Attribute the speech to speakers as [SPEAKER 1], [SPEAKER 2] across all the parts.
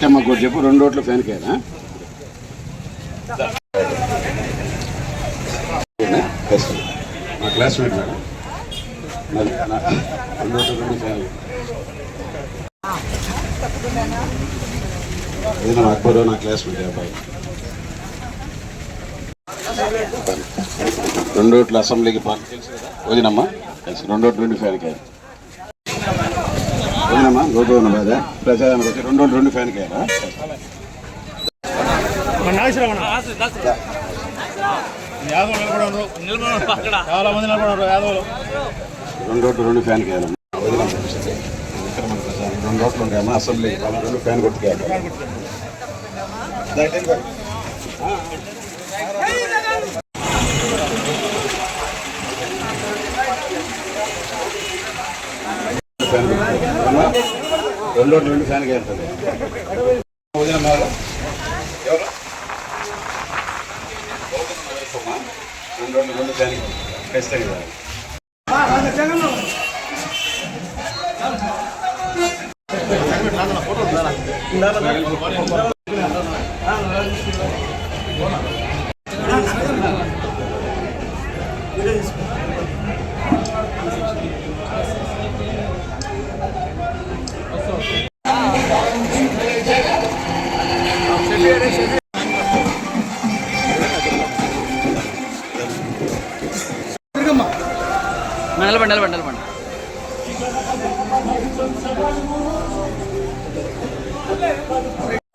[SPEAKER 1] శైలమ్మ కూడా చెప్పు రెండు రోడ్లు ఫ్యాన్కి మా క్లాస్మేట్ మేడం. రెండు రోడ్లు రెండు ఫ్యాన్లు ఇది నా అక్బర్ నా క్లాస్మేట్ అబ్బాయి రెండు రోడ్లు అసెంబ్లీకి పార్టీ తెలుసు కదా వదినమ్మా? తెలుసు రెండు రోడ్లు రెండు ఫ్యాన్కి బాధ ప్రచారానికి వచ్చి రెండు రెండు
[SPEAKER 2] నిలబడరు చాలా మంది నిలబడరు యాదవ్లు.
[SPEAKER 1] రెండు రోడ్లు రెండు ఫ్యాన్ ప్రచారం. రెండు రోడ్లు ఉంటాయమ్మా అసెంబ్లీ. రెండు ఫ్యాన్ కొట్టుకేయాలి ఫ్యాన్ కొట్టుకేయాలి. అమ్మా, రెండు రోడ్లు రెండు ఫ్యాన్ కేళ్తుంది వదినమ్మా ఎవరు రెండు రోడ్లు రెండు ఫ్యాన్ ఖచ్చితంగా కావాలి.
[SPEAKER 3] నిలబండి నిలబండి నిలబండి.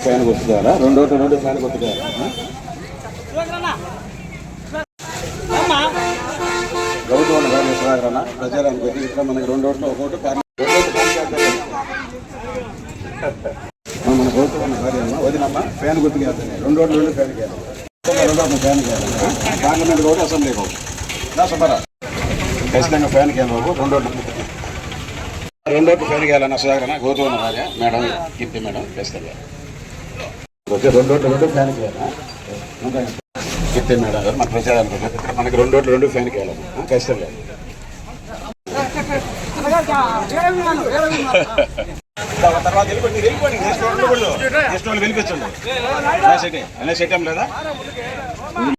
[SPEAKER 1] ఫ్యాన్ కొట్టుకోవాలా రెండు ఒకటి రెండు ఫ్యాన్ కొట్టుకోవాలా ప్రభుత్వం గారు విశ్వనాథరణ ప్రచారానికి వచ్చి ఇక్కడ మనకి రెండు ఓట్లు ఒకటి ఫ్యాన్ మన ప్రభుత్వం భార్య వదినమ్మ ఫ్యాన్ గుర్తుకేస్తాను రెండు ఓట్లు రెండు ఫ్యాన్ కేయాలి ఫ్యాన్ కేయాలి పార్లమెంట్ ఒకటి అసెంబ్లీ ఒకటి నా సుబ్బారా ఖచ్చితంగా ఫ్యాన్ కేయాలి రెండో రెండో ఫ్యాన్ కేయాలన్న సుధాకరణ గౌతమ్ భార్య మేడం కీర్తి మేడం ఖచ్చితంగా రెండో రెండు ఫ్యాన్ కేయాలా కీర్తి మేడం గారు మన ప్రచారానికి మనకి రెండో రెండు ఫ్యాన్ కేయాలమ్మా ఖచ్చితంగా తర్వాత వెళ్ళిపోండి వెళ్ళిపోండి నెక్స్ట్ వాళ్ళు ఉండకూడదు నెక్స్ట్ వాళ్ళు వెళ్ళిపించండి సెట్ అనే సెట్ ఏం లేదా?